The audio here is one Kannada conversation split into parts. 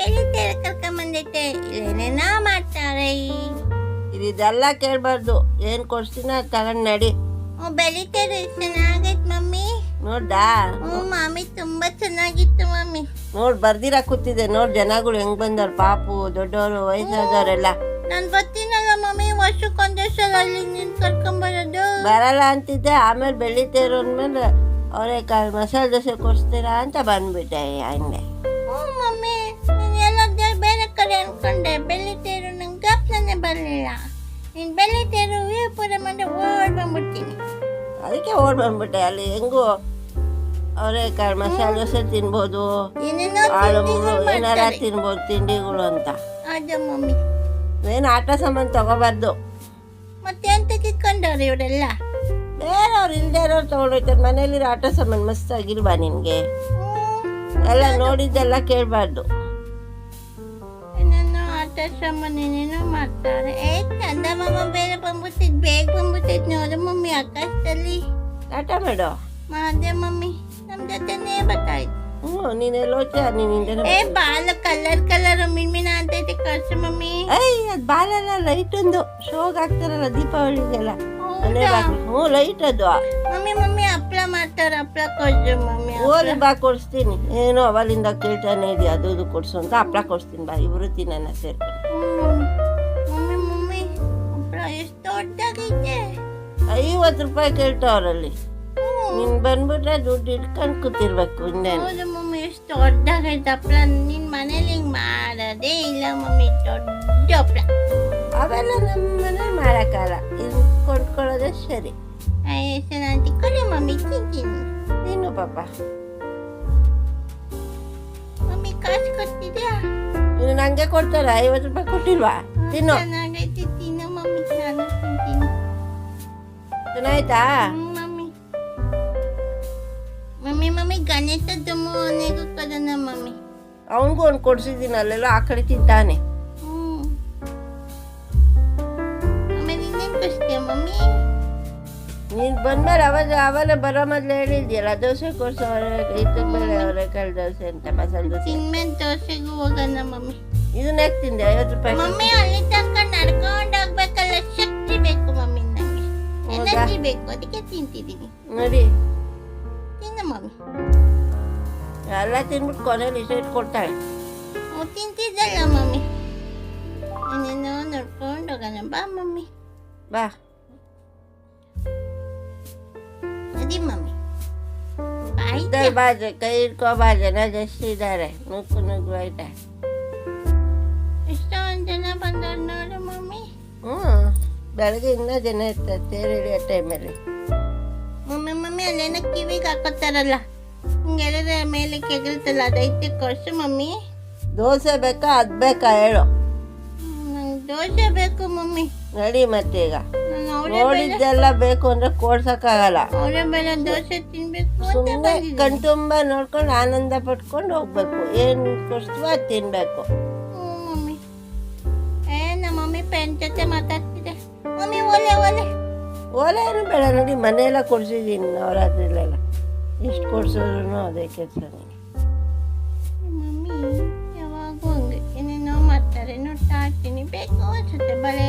ಬೆಳಿತಾರೆ ಕರ್ಕೊಂಬಂದೈತೆ ಇಲ್ಲೇನೇನ ಮಾಡ್ತಾರೆ. ಇದೆಲ್ಲ ಕೇಳಬಾರ್ದು. ಏನು ಕೊಡ್ಸ್ತೀನ ತಗೊಂಡು ನಡಿ. ಓ ಚೆನ್ನಾಗೈತೆ ಮಮ್ಮಿ. ನೋಡ್ದಾ? ಹ್ಞೂ ಮಾಮಿ ತುಂಬಾ ಚೆನ್ನಾಗಿತ್ತು ಮಮ್ಮಿ. ನೋಡ್ ಬರ್ದಿರ ಕೂತಿದೆ ನೋಡ್ ಜನಗಳು ಹೆಂಗ್ ಬಂದವ್ರು ಪಾಪು ದೊಡ್ಡವರು ವಯಸ್ಸಾದವರೆಲ್ಲ. ನಾನ್ ಬರ್ತೀನಲ್ಲ ಮಮ್ಮಿ ವರ್ಷಕ್ಕೊಂದೇ ಸಲ ಅಲ್ಲಿ ನಿನ್ ಕರ್ಕೊಂಬರೋದು ಬರಲ್ಲ ಅಂತಿದ್ದೆ. ಆಮೇಲೆ ಬೆಳಿತೇರು ಅಂದ್ಮೇಲೆ ಅವರೆಕಾಳು ಮಸಾಲೆ ದೋಸೆ ಕೊಡ್ಸ್ತೀರಾ ಅಂತ ಬಂದ್ಬಿಟ್ಟೆ. ಹಂಗೆ. ಹ್ಞೂ ಮಮ್ಮಿ. ಅನ್ಕೊಂಡೆ ಬೆಳಿತೇರು ನಂಗೆ ಗಪ್ಪನೇ ಬರಲಿಲ್ಲ ನೀನು ಬೆಳಿತೇರು ವೀರಪುರ ಮಂಡೆ ಓಡ್ ಬಂದ್ಬಿಡ್ತೀನಿ ಅದಕ್ಕೆ ಓಡ್ ಬಂದ್ಬಿಟ್ಟೆ ಅಲ್ಲಿ ಹೆಂಗೋ ಅವರೇ ಕಾಳು ಮಸಾಲೆ ದೋಸೆ ತಿನ್ಬೋದು ಏನಾರ. ತಿನ್ಬೋದು ತಿಂಡಿಗಳು ಅಂತ ಅದ ಮಮ್ಮಿ ಏನು ಆಟ ಸಾಮಾನು ತಗೋಬಾರ್ದು ಮತ್ತೆ ಅಂತ ಕಿತ್ಕೊಂಡವ್ರು ಇವರೆಲ್ಲ ಬೇರೆಯವ್ರು ಇಲ್ಲದೆ ಇರೋರು ತಗೊಂಡೋಯ್ತಾರೆ ಮನೇಲಿರೋ ಆಟ ಸಾಮಾನು ಮಸ್ತಾಗಿಲ್ವಾ ನಿನಗೆ. ಎಲ್ಲ ನೋಡಿದ್ದೆಲ್ಲ ಕೇಳಬಾರ್ದು ಏನೇನೋ ನೀನೇನೋ ಮಾಡ್ತಾರೆ? ಏ ಚಂದ ಮಾಮ ಬೇರೆ ಬಂದ್ಬಿಟ್ಟಿದ್ ಬೇಗ ಬಂದ್ಬಿಟ್ಟೈತ್ ನೋಡು ಮಮ್ಮಿ ಆಕಾಶದಲ್ಲಿ. ಆಟ ಮಾಡು. ಮಾದೆ ಮಮ್ಮಿ ನಮ್ ಜೊತೆನೇ ಬರ್ತಾಯ್ತು ಹ್ಞೂ ನೀನೆಲ್ಲೋಚ ನೀನಿಂದ ಏ ಬಾಲ ಕಲರ್ ಕಲರ್ ಕಳ್ಸು ಮಮ್ಮಿ. ಏಯ್ ಅದು ಬಾಲೆಲ್ಲ ಲೈಟ್ ಒಂದು ಶೋಗ್ ಹಾಕ್ತಾರಲ್ಲ ದೀಪಾವಳಿಗೆಲ್ಲ. ಮನೆ ಹೌದಾ? ಬಾಗ್ಲು ಹ್ಞೂ ಲೈಟ್ ಅದು. ಮಮ್ಮಿ ಮಮ್ಮಿ ಹಪ್ಳ ಮಾಡ್ತಾರ ಹಪ್ಪಳ ಕೊಡ್ಸು ಮಮ್ಮಿ. ಓಲಿ ಬಾ ಕೊಡಿಸ್ತೀನಿ. ಏನೋ ಅವಲಿಂದ ಕೇಳ್ತಾನೆ ಇದೆ ಅದು ಇದು ಕೊಡಿಸು ಅಂತ ಹಪ್ಪಳ ಕೊಡಿಸ್ತೀನಿ ಬಾ ಇಬ್ಬರು ತಿನ್ನೋಣ ಸೇರ್ಕೊಂಡು. ಐವತ್ತು ರೂಪಾಯಿ ಕೇಳ್ತಾವ್ರಲ್ಲಿ. ನೀನು ಬಂದ್ಬಿಟ್ರೆ ದುಡ್ಡು ಇಟ್ಕೊಂಡು ಕೂತಿರ್ಬೇಕು ಇನ್ನೇನು. ಮಮ್ಮಿ ಎಷ್ಟು ದೊಡ್ಡದಾಗೈತೆ ಹಪ್ಳ. ನಿನ್ನ ಮನೇಲಿ ಹಿಂಗೆ ಮಾಡೋದೇ ಇಲ್ಲ ಮಮ್ಮಿ ದೊಡ್ಡ ಹಪ್ಳ. ಅವೆಲ್ಲ ನಮ್ಮ ಮನೇಲಿ ಮಾಡೋಕ್ಕಲ್ಲ ಇದು ಕೊಂಡ್ಕೊಳ್ಳೋದೇ ಸರಿ. ಎಷ್ಟು ನಾನು ನೀನು ಪಾಪ. ಮಮ್ಮಿ ಕಾಸು ಕೊಡ್ತಿದ್ಯಾ? ಇನ್ನು ನಂಗೆ ಕೊಡ್ತಾರಾ? ಐವತ್ತು ರೂಪಾಯಿ ಕೊಟ್ಟಿಲ್ವಾ? ತಿನ್ನು. ಚೆನ್ನಾಗೈತೆ ತಿನ್ನು ಮಮ್ಮಿ ನಾನು ತಿಂತೀನಿ. ಚೆನ್ನಾಯ್ತಾ ಹ್ಮ್, ಮಮ್ಮಿ. ಮಮ್ಮಿ ಮಮ್ಮಿ ಗಣೇಶ ಮನೆಗೂ ಕೊಡೋಣ ಮಮ್ಮಿ. ಅವನಿಗೂ ಒಂದು ಕೊಡ್ಸಿದ್ದೀನಿ ಅಲ್ಲೆಲ್ಲ ಆ ಕಡೆ ತಿಂತಾನೆ. ನೀನು ಬಂದ್ಮೇಲೆ ಅವಾಗ ಅವಾಗ ಬರೋ ಮೊದಲು ಹೇಳಿದ್ಯಲ್ಲ ದೋಸೆ ಕೊಡ್ಸು ಇತ್ತು ಬೇಳೆ ಅವರೆಕಾಳು ದೋಸೆ ಅಂತ ಮಸಾಲೆ ದೋಸೆ. ತಿನ್ಮೇಲೆ ದೋಸೆಗೂ ಹೋಗೋಣ ಮಮ್ಮಿ. ಇದನ್ನ ಯಾಕೆ ತಿಂದೆ? ಐವತ್ತು ರೂಪಾಯಿ ಮಮ್ಮಿ ಅಲ್ಲಿ ತನಕ ನಡ್ಕೊಂಡು ಹೋಗ್ಬೇಕಲ್ಲ ಶಕ್ತಿ ಬೇಕು ಮಮ್ಮಿ ನನಗೆ. ಎನರ್ಜಿ ಬೇಕು ಅದಕ್ಕೆ ತಿಂತಿದ್ದೀನಿ. ನೋಡಿ. ತಿನ್ನು ಮಮ್ಮಿ. ಎಲ್ಲ ತಿನ್ಬಿಟ್ಟು ಕೊನೆಯಲ್ಲಿ ಇಷ್ಟ ಕೊಡ್ತಾಳೆ ಓ ತಿಂತಿದ್ದಲ್ಲ ಮಮ್ಮಿ. ಏನೇನೋ ನಡ್ಕೊಂಡು ಹೋಗೋಣ. ಬಾ ಮಮ್ಮಿ. ಬಾ. ಅದಿ ಮಮ್ಮಿ ಬಾಯ್ ಇದ್ದಾರೆ ಬಾ ಜ- ಕೈ ಹಿಡ್ಕೊ ಬಾ ಜನ ಜಾಸ್ತಿ ಇದ್ದಾರೆ ನುಗ್ಗು ನುಗ್ಗು ಆಯ್ತಾ ಎಷ್ಟೊಂದು ಜನ ಬಂದವ್ರು ನೋಡು ಮಮ್ಮಿ ಹ್ಞೂ ಬೆಳಗ್ಗೆ ಇನ್ನೂ ಜನ ಇರ್ತಾರೆ ತೇರು ಹಿಡಿಯೋ ಟೈಮಲ್ಲಿ ಮಮ್ಮಿ ಮಮ್ಮಿ ಅಲ್ಲೇನೋ ಕಿವಿಗೆ ಹಾಕೋತಾರಲ್ಲ ಹಿಂಗೆಲ್ಲದ ಮೇಲೆ ಕೆಗಲ್ತಲ್ಲ ಅದೈತೆ ಕೊಡ್ಸು ಮಮ್ಮಿ ದೋಸೆ ಬೇಕಾ ಅದು ಬೇಕಾ ಹೇಳು ನಂಗೆ ದೋಸೆ ಬೇಕು ಮಮ್ಮಿ ನಡಿ ಮತ್ತೆ ಈಗ ನಾನು ಅವರೇ ಬೇಡ ನೋಡಿದ್ದೆಲ್ಲ ಬೇಕು ಅಂದ್ರೆ ಕೊಡ್ಸಕ್ಕಾಗಲ್ಲ. ದೋಸೆ ಸುಮ್ಮನೆ. ಕಣ್ತುಂಬ ನೋಡ್ಕೊಂಡು ಆನಂದ ಪಟ್ಕೊಂಡು ಹೋಗ್ಬೇಕು. ಏನು ಕೊಡ್ತೀವೋ ಅದು ತಿನ್ಬೇಕು. ಓಲೆ ಏನು ಬೇಡ ನೋಡಿ ಮನೆಯೆಲ್ಲ ಕೊಡ್ಸಿದ್ದೀನಿ ನವರಾತ್ರಿಲೆಲ್ಲ. ಎಷ್ಟು ಕೊಡ್ಸಿದ್ರು ಅದೇ ಕೆಲಸ ಮಮ್ಮಿ ಯಾವಾಗೂ ಹಂಗೆ. ಏನೇನೋ ಮಾಡ್ತಾರೆ ನೋಡ್ತಾ ಇರ್ತೀನಿ. ಬೇಕು ಅನ್ಸುತ್ತೆ ಬಳೆ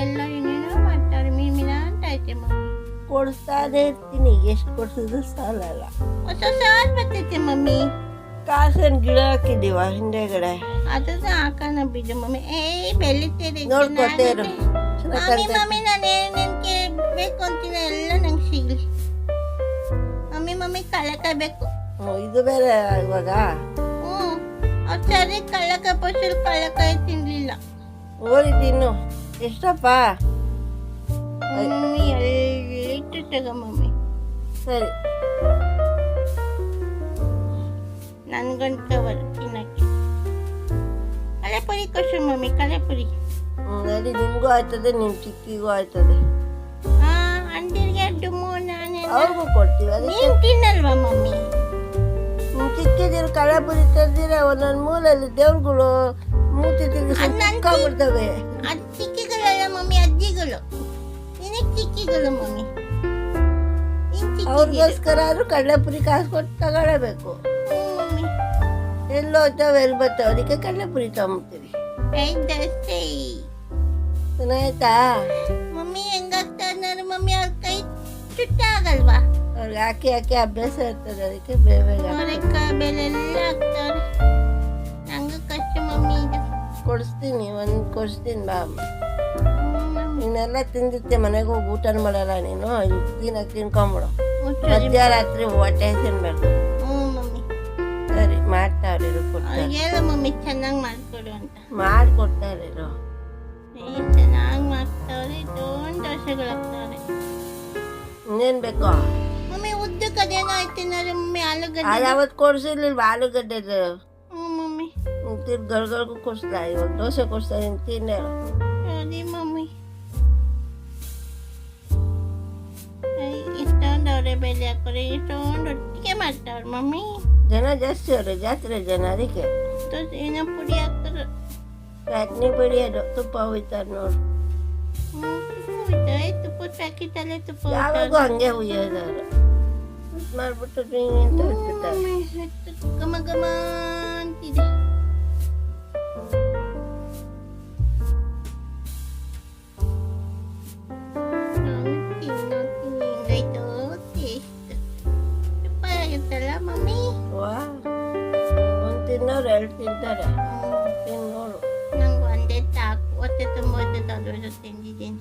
ಮಮ್ಮಿ ಕೊಡಿಸ್ತಾನೆ ಇರ್ತೀನಿ. ಎಷ್ಟು ಕೊಡ್ಸಿದ್ರು ಸಾಲಲ್ಲ. ಹೊಸ ಸಾಲ್ ಬರ್ತೈತೆ ಮಮ್ಮಿ? ಕಾಸನ್ ಗಿಡ ಹಾಕಿದ್ದೀವ ಹಿಂದೆಗಡೆ. ಅದನ್ನ ಹಾಕೋಣ ಬಿಡು ಮಮ್ಮಿ. ಏ ಬೆಳಿತೀರಿ ನೋಡ್ಕೊತೇರು ಮಮ್ಮಿ ಮಮ್ಮಿ ನಾನು ಏನೇನು ಬೇಕು ಅಂತೀನಿ ಎಲ್ಲ ನಂಗೆ ಸಿಗ್ಲಿ. ಮಮ್ಮಿ ಮಮ್ಮಿ ಕಳಕಾಯಿ ಬೇಕು. ಇದು ಬೇರೆ ಇವಾಗ? ಹ್ಞೂ. ಅವ್ರು ಸರಿ ಕಳ್ಳಕಾಯಿ ಪಸರು ಕಳ್ಳಕಾಯಿ ತಿನ್ಲಿಲ್ಲ. ಓ ತಿನ್ನು. ಎಷ್ಟಪ್ಪ? ಮಮ್ಮಿ ಎಲ್ಲಿಟ್ಟು ತಗೋ ಮಮ್ಮಿ. ಸರಿ. ನನ್ಗೊಂದು ಗಂಟವಲ್ಲ ತಿನ್ನಕ್ಕೆ ಕಲೆಪುರಿ ಕಷ್ಟ ಮಮ್ಮಿ ಕಲೆಪುರಿ ನಡಿ ನಿಮಗೂ ಆಯ್ತದೆ ನಿಮ್ಮ ಚಿಕ್ಕಿಗೂ ಆಯ್ತದೆ. ಅಂಟಿಗೆ ಡುಮ್ಮು ನಾನೇ ಅವ್ರಿಗೂ ಕೊಡ್ತೀವಿ ನೀವು ನೀನ್ ತಿನ್ನಲ್ವಾ ಮಮ್ಮಿ? ನಿಮ್ಮ ಚಿಕ್ಕಿದಿರು ಕಳೆಪುರಿ ತಂದಿರ ಒಂದೊಂದು ಮೂಲಲ್ಲಿ ದೇವ್ರುಗಳು ಮೂತಿ ತಿಂಗಳು ಅದ್ ನನ್ ಬಿಡ್ತವೆ ಅದು ಚಿಕ್ಕಿಗಳಲ್ಲ ಮಮ್ಮಿ ಅಜ್ಜಿಗಳು. ನಿನಗೆ ಚಿಕ್ಕಿಗಳು ಮಮ್ಮಿ. ಅವ್ರಿಗೋಸ್ಕರ ಆದ್ರೂ ಕಡಲೆಪುರಿ ಕಾಸು ಕೊಟ್ಟು ತಗೊಳ್ಳಬೇಕು. ಎಲ್ಲೋ ಮಮ್ಮಿ ಎಲ್ಲಿ ಬರ್ತಾವ? ಅದಕ್ಕೆ ಕಡಲೆಪುರಿ ತಗೊಂಬಿಡ್ತೀವಿ ಆಯ್ತಾ? ಮಮ್ಮಿ ಹೆಂಗಾಗ್ತಾ ಮಮ್ಮಿ ಅವ್ರ ಕೈ ಚುಟ್ಟ ಆಗಲ್ವಾ? ಅವ್ರಿಗೆ ಹಾಕಿ ಹಾಕಿ ಅಭ್ಯಾಸ ಇರ್ತದೆ ಅದಕ್ಕೆ ಬೇಗ ಬೇಗ ಹಾಕ್ತಾರೆ. ನಂಗೆ ಕಷ್ಟ ಮಮ್ಮಿ ಇದು. ಕೊಡಿಸ್ತೀನಿ ಒಂದು ಕೊಡಿಸ್ತೀನಿ ಬಾ. ಇನ್ನೆಲ್ಲ ತಿಂದಿತ್ತೆ ಮನೆಗೆ ಹೋಗಿ ಊಟ ಮಾಡಲ್ಲ ನೀನು ಇಲ್ಲಿ ತಿನ್ಕೊಂಬಿಡು. ಮಧ್ಯರಾತ್ರಿ ಹೊಟ್ಟೆ ತಿನ್ಬೇಕು. ಹ್ಞೂ ಮಮ್ಮಿ. ಸರಿ ಮಾಡ್ತಾವ್ರಿ ಹೇಳು ಮಮ್ಮಿ ಚೆನ್ನಾಗಿ ಮಾಡ್ಕೊಡು ಅಂತ. ಮಾಡ್ಕೊಡ್ತಾರೆ ಚೆನ್ನಾಗಿ ಮಾಡ್ತಾವ್ರೆ ದೊಡ್ಡ ದೋಸೆಗಳಾಗ್ತಾವ್ರೆ ಇನ್ನೇನು ಬೇಕು? ಮಮ್ಮಿ ಉದ್ದಕ್ಕೆ ಅದೇನೋ ಮಮ್ಮಿ ಆಲೂಗಡ್ಡೆ. ಅದು ಯಾವತ್ತು ಕೊಡ್ಸಿರ್ಲಿಲ್ವ ಹ್ಞೂ ಮಮ್ಮಿ. ತಿರ್ಗಿ ಗಳ್ಗಳ್ಗೂ ಕೊಡಿಸ್ತಾ ಇವಾಗ ದೋಸೆ ಕೊಡಿಸ್ತಾ ತಿನ್ನೆ. ಮಮ್ಮಿ. ಬೆಲೆ ಹಾಕೋರೆ ಇಷ್ಟೊಂದು ಒಟ್ಟಿಗೆ ಮಾಡ್ತಾವ್ರೆ ಮಮ್ಮಿ ಜನ ಜಾಸ್ತಿ ಅವ್ರೆ ಜಾತ್ರೆ ಜನ ಅದಕ್ಕೆ ಏನೋ ಪುಡಿ ಹಾಕ್ತಾರೆ ರಾತ್ರಿ ಬಡಿಯೋದು ತುಪ್ಪ ಹೋಯ್ತಾರೆ ನೋಡು ತುಪ್ಪ ಪ್ಯಾಕೆಟಲ್ಲೇ ತುಪ್ಪ ಯಾವಾಗೂ ಹಂಗೆ ಹುಯ್ಯೋದವ್ರು ಮಾಡ್ಬಿಟ್ಟು ಅಂತ ಹೋಗ್ಬಿಟ್ಟಾರೆ ಮಮ್ಮಿ, ಎಷ್ಟು ತಿಂತಾರೆ ನೋಡು. ನಂಗೆ ಒಂದೇ ಸಾಕು. ಹೊಟ್ಟೆ ತುಂಬ ಅದ್ರ ತಿಂದಿದ್ದೀನಿ.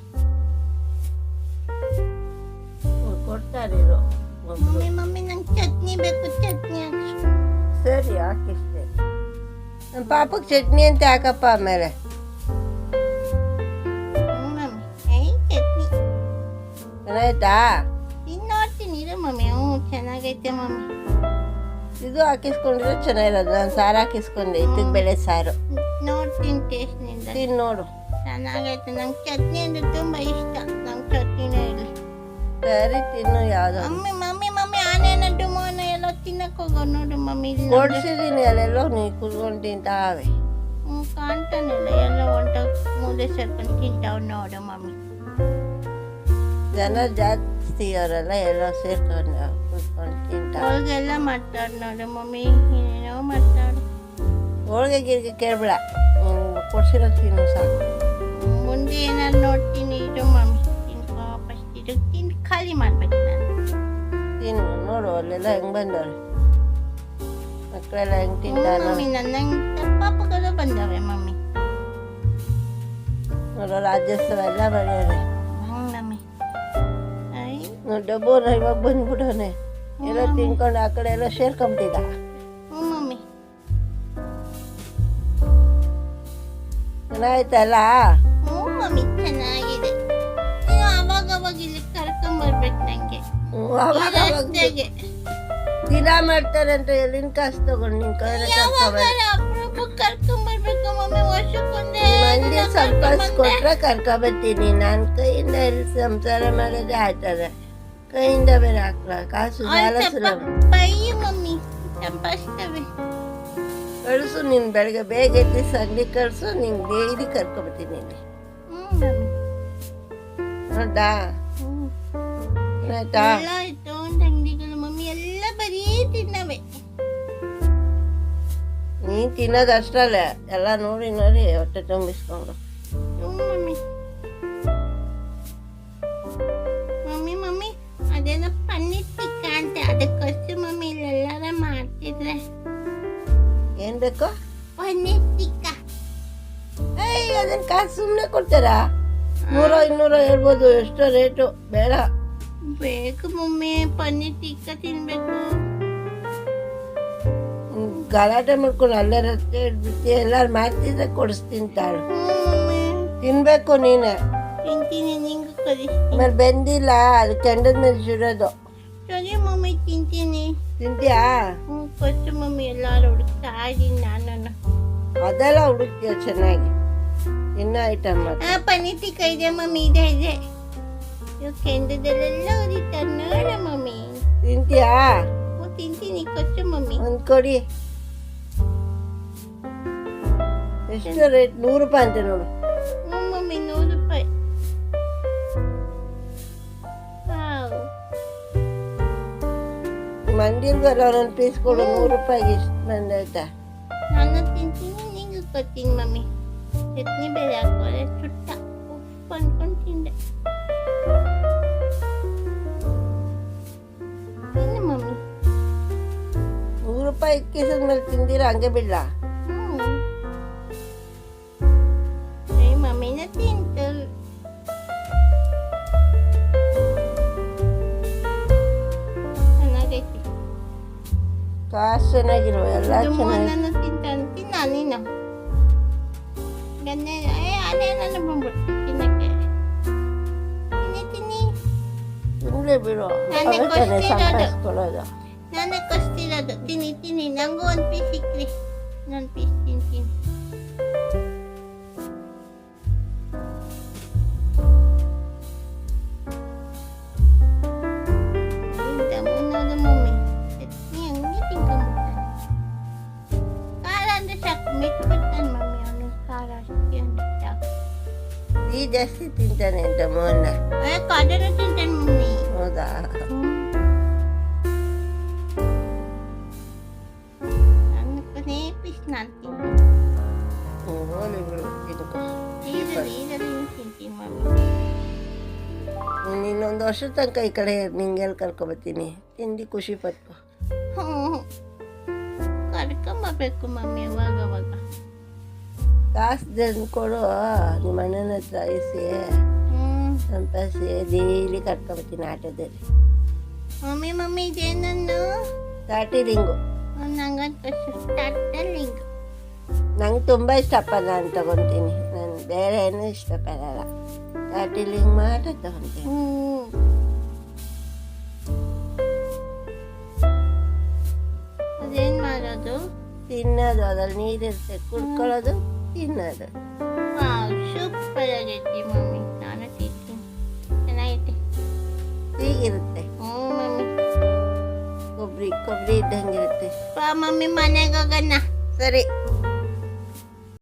ಕೊಡ್ತಾರೆ ಇರು. ಮಮ್ಮಿ ಮಮ್ಮಿ ನಂಗೆ ಚಟ್ನಿ ಬೇಕು ಚಟ್ನಿ ಸರಿ ಹಾಕಿಸ್ತೆ ನಮ್ಮ ಪಾಪಕ್ಕೆ ಚಟ್ನಿ ಅಂತ ಹಾಕಪ್ಪ ಆಮೇಲೆ. ಚೆನ್ನಾಯ್ತಾ ಇನ್ನು ನೋಡ್ತೀನಿ. ಇರು ಮಮ್ಮಿ. ಹ್ಞೂ ಚೆನ್ನಾಗೈತೆ ಮಮ್ಮಿ. ಇದು ಹಾಕಿಸ್ಕೊಂಡ್ರೆ ಚೆನ್ನಾಗಿರೋದು. ನಾನು ಸಾರು ಹಾಕಿಸ್ಕೊಂಡೆ. ಇತ್ತಿಗೆ ಬೆಳೆ ಸಾರು. ನೋಡ್ತೀನಿ ಟೇಸ್ಟ್ನಿಂದ ತಿನ್ ನೋಡು. ಚೆನ್ನಾಗೈತೆ. ನಂಗೆ ಚಟ್ನಿ ಅಂದ್ರೆ ತುಂಬ ಇಷ್ಟ. ನಂಗೆ ಚಟ್ನಿನೇ ಇರಲಿ. ಸರಿ ತಿನ್ನು ಯಾವುದು ಮಮ್ಮಿ ಮಮ್ಮಿ ಮಮ್ಮಿ ಆನೇನ ಡುಮೋನ ಎಲ್ಲ ತಿನ್ನಕ್ ಹೋಗೋ. ನೋಡು ಮಮ್ಮಿ. ಕೊಡ್ಸಿದ್ದೀನಿ ಅಲ್ಲೆಲ್ಲೋ ನೀ ಕುತ್ಕೊಂಡು ತಿಂತಾವೆ ಹ್ಞೂ ಕಾಣ್ತಾನಿಲ್ಲ. ಎಲ್ಲ ಹೊಂಟ ಮೂಲೆ ಸೇರ್ಕೊಂಡು ತಿಂತಾವ್ ನೋಡು ಮಮ್ಮಿ. ಜನ ಜಾಸ್ತಿ ಅವರೆಲ್ಲ ಎಲ್ಲ ಸೇರ್ಕೊಂಡು ಕುತ್ಕೊಂಡು ತಿಂತಾವೆ ಅವ್ರಿಗೆಲ್ಲ ಮಾಡ್ತಾವ್ರು ನೋಡು ಮಮ್ಮಿ ಏನೇನೋ ಮಾಡ್ತಾವ್ರು ಹೋಳಿಗೆ ಗಿರ್ಗೆ ಕೇಳ್ಬೇಡ ಕೊಡ್ಸಿರೋ ತಿನ್ನು ಸಾಕು ಹ್ಮ್, ಮುಂದೆ ಏನಾರು ನೋಡ್ತೀನಿ ಇದು ಮಮ್ಮಿ ತಿನ್ಕೋ ಫಸ್ಟ್ ಇದು ತಿಂದು ಖಾಲಿ ಮಾಡ್ಬೇಕು ನಾನು ತಿನ್ನು ನೋಡು ಅಲ್ಲೆಲ್ಲ ಹೆಂಗೆ ಬಂದವ್ರೆ ಮಕ್ಕಳೆಲ್ಲ ಹೆಂಗೆ ಹ್ಞೂ ತಿಂತಾರೆ ಮಮ್ಮಿ ನನ್ನ ಪಾಪಗಳು ಬಂದವೆ ಮಮ್ಮಿ ನೋಡು ರಾಜ್ಯೋತ್ಸವ ಎಲ್ಲ ಮಾಡ್ಯಾರೆ ಹ್ಞೂ ಮಮ್ಮಿ ಐ ನೋಡು ಡಬ್ಬೂರ ಇವಾಗ ಬಂದ್ಬಿಡೋನೆ ಎಲ್ಲ ತಿನ್ಕೊಂಡು ಆ ಕಡೆ ಎಲ್ಲ ಸೇರ್ಕೊಂಬಿಟ್ಟಿದ್ದ ಹ್ಞೂ ಮಮ್ಮಿ. ಹ್ಞೂ ಮಮ್ಮಿ ಚೆನ್ನಾಗಿದೆ. ನೀವು ಅವಾಗ ಅವಾಗ ಇಲ್ಲಿ ಕರ್ಕೊಂಬರ್ಬೇಕು ನನಗೆ ಹ್ಮ್, ಅವಾಗ ದಿನ ಮಾಡ್ತಾರೆ ಅಂತ ಎಲ್ಲಿನ ಕಾಸು ತಗೊಂಡು ನಿನ್ ಕೈಯಲ್ಲಿ ಮಂದಿ ಸ್ವಲ್ಪ ಕೊಟ್ರೆ ಕರ್ಕೊಬತ್ತೀನಿ ನನ್ನ ಕೈಯಿಂದ ಎಲ್ಲಿ ಸಂಸಾರ ಮಾಡೋದೇ ಆಯ್ತದೆ. ಕೈಯಿಂದ ಬೇರೆ ಹಾಕ್ಲ ಕಾಸು ಸಾಲ ಸುಲಭ. By mummy. ಸಂಪಾದಿಸ್ತವೆ ಕಳಿಸು ನೀನು ಬೆಳಗ್ಗೆ ಬೇಗ ಎದ್ದು ಸಂಜೆ ಕಳಿಸು ನಿಂಗೆ ಡೈಲಿ ಕರ್ಕೊಬತ್ತೀನಿ ಇಲ್ಲಿ. ನೋಡಾ ಆಯ್ತಾ? ಅಂಗಡಿಗಳು. ಮಮ್ಮಿ ಎಲ್ಲ ಬರೀ ತಿನ್ನವೆ. ನೀನು ತಿನ್ನೋದು ಅಷ್ಟಲ್ಲ ಎಲ್ಲ ನೋಡಿ ನೋಡಿ ಹೊಟ್ಟೆ ತುಂಬಿಸ್ಕೊಂಡು. ಕಾಸು ಸುಮ್ಮನೆ ಕೊಡ್ತಾರ? ನೂರ ಇನ್ನೂರ ಹೇಳ್ಬೋದು ಎಷ್ಟೋ ರೇಟು ಬೇಡ. ಬೇಕು ಮಮ್ಮಿ ಪನ್ನೀರ್ ಟಿಕ್ಕ ತಿನ್ಬೇಕು. ಹ್ಮ್, ಗಲಾಟೆ ಮಾಡ್ಕೊಂಡು ಅಲ್ಲೇ ರಸ್ತೆ ಹಿಡ್ಬಿಟ್ಟು ಎಲ್ಲಾರು ಮಾಡ್ತಿದ್ರೆ ಕೊಡಿಸ್ತೀನಿ ತಾಳು. ಮಮ್ಮಿ. ತಿನ್ಬೇಕು ನೀನೆ. ತಿಂತೀನಿ ನಿಂಗೆ ಕಲಿಸ್ತೀನಿ ಆಮೇಲೆ ಬೆಂದಿಲ್ಲ ಅದು ಕೆಂಡದ ಮೇಲೆ ಸುಡೋದು. ಸರಿ ಮಮ್ಮಿ ತಿಂತೀನಿ. ತಿಂತೀಯಾ? ಹ್ಞೂ ಫಸ್ಟ್ ಮಮ್ಮಿ ಎಲ್ಲಾರು ಹುಡುಕ್ತಾ ಇದ್ದೀನಿ ನಾನು ಅದೆಲ್ಲ ಹುಡುಕ್ತೀಯ ಚೆನ್ನಾಗಿ? ಇನ್ನ ಐಟಮ್ ಆ ಪನಿತಿಕ ಇದೆ ಮಮ್ಮಿ ಇದೆ ಇದೆ. ಇವು ಕೆಂದದಲ್ಲೆಲ್ಲ ಉರಿತಾರೆ ನೋಡ ಮಮ್ಮಿ. ತಿಂತೀಯಾ? ಓ ತಿಂತೀನಿ ಕೊಚ್ಚು ಮಮ್ಮಿ. ಒಂದು ಕೊಡಿ. ಎಷ್ಟು ರೇಟ್? ನೂರು ರೂಪಾಯಿ ಅಂತ ನೋಡು. ಹ್ಞೂ ಮಮ್ಮಿ ನೂರು ರೂಪಾಯಿ. ವಾವ್. ಮಂದಿರ್ಗೆಲ್ಲ ಒಂದೊಂದು ಪೀಸ್ ಕೊಡು ನೂರು ರೂಪಾಯಿಗೆ ಇಷ್ಟು ಬಂದೈತಾ ನಾನು ತಿಂತೀನಿ ನಿಂಗೆ ಕೊಡ್ತೀನಿ ಮಮ್ಮಿ. ಚಟ್ನಿ ಬೇರೆ ಹಾಕೋರೆ ಚುಟ್ಟ ಉಪ್ಪು ಅನ್ಕೊಂಡು ತಿಂದೆ ತಿನ್ನು ಮಮ್ಮಿ ನೂರು ರೂಪಾಯಿ ಕಿಸಿದ ಮೇಲೆ ತಿಂದಿರ ಹಂಗೆ ಬಿಡ್ಲ ಹ್ಞೂ ಏ ಮಮ್ಮಿನ ತಿಂತು ಚೆನ್ನಾಗೈತಿ ಕಾಸು ಚೆನ್ನಾಗಿರುವ ಎಲ್ಲ ಇದು ಚೆನ್ನಾಗಿ ತಿನ್ಲೇ ಬಿಡು ನಾನೇ ಅವೇ ತಾನೇ ಕೊಡ್ತಿರೋದು. ಸಂಪಾದಿಸ್ಕೊಳ್ಳೋದು ನಾನೇ ಕಷ್ಟಿರೋದು ತಿನ್ನಿ ತಿನ್ನಿ ನಂಗೂ ಒಂದು ಪೀಸ್ ಸಿಕ್ಕ್ರಿ ಇನ್ನೊಂದು ಪೀಸ್ ತಿಂತೀನಿ ಇಂಥ ಮುನ್ನೋದು ಮಮ್ಮಿ ಚಟ್ನಿ ಹಂಗೆ ತಿನ್ಕೊಂಡ್ಬಿಡ್ತಾನೆ ಖಾರ ಅಂದ್ರೆ ಸಾಕು ಮೆಟ್ಬಿಡ್ತಾನೆ ಮಮ್ಮಿ ಅವನು ಖಾರ ಅಷ್ಟೇ ಅಂದ್ರೆ ಸಾಕು ಈ ಜಾಸ್ತಿ ತಿಂತಾನೆ ಅಂತ ಮೋಹನ ಏ ಕಡಲೆ ತಿಂತಾನೆ ಮಮ್ಮಿ ಹೌದಾ? ಕೊನೆ ಪೀಸ್ ನಾನು ತಿಂತೀನಿ ತಿಂತೀನಿ ಮಮ್ಮಿ ನೀನು ಇನ್ನೊಂದು ವರ್ಷ ತನಕ ಈ ಕಡೆ ನಿಂಗೆಲ್ಲಿ ಕರ್ಕೊಬತ್ತೀನಿ. ತಿಂದು ಖುಷಿ ಪಟ್ಟು ಕರ್ಕೊಂಬರ್ಬೇಕು ಮಮ್ಮಿ ಅವಾಗ ಅವಾಗ. ಕಾಸು ಜನ ಕೊಡು ನಿಮ್ಮ ಅಣ್ಣನ ಹತ್ರ ಇಸಿ ಸಂಪಾದಿಸಿ ಡೈಲಿ ಕರ್ಕೊಬತ್ತೀನಿ ಆಟೋದಲ್ಲಿ. ಮಮ್ಮಿ ಮಮ್ಮಿ ಇದೇನನ್ನು? ಸ್ಟಾರ್ಟಿಂಗು ನಂಗಂತ ಲಿಂಗು ನಂಗೆ ತುಂಬ ಇಷ್ಟಪ್ಪ ನಾನು ತಗೊತೀನಿ. ನಾನು ಬೇರೆ ಏನೂ ಇಷ್ಟಪಡಲ್ಲ. ಲಿಂಗ್ ಮಾತ್ರ ತಗೊತೀನಿ. ಅದೇನು ಮಾಡೋದು? ತಿನ್ನೋದು ಅದ್ರಲ್ಲಿ ನೀರಿರುತ್ತೆ. ಕುಡ್ಕೊಳ್ಳೋದು ತಿನ್ನೋದು. ಸೂಪರ್ ಆಗೈತಿ ಮಮ್ಮಿ. ಕೊಬ್ಬರಿ ಕೊಬ್ಬರಿ ಇದ್ದಂಗಿರುತ್ತೆ ಬಾ ಮಮ್ಮಿ ಮನೆಗೆ ಹೋಗೋಣ. ಸರಿ.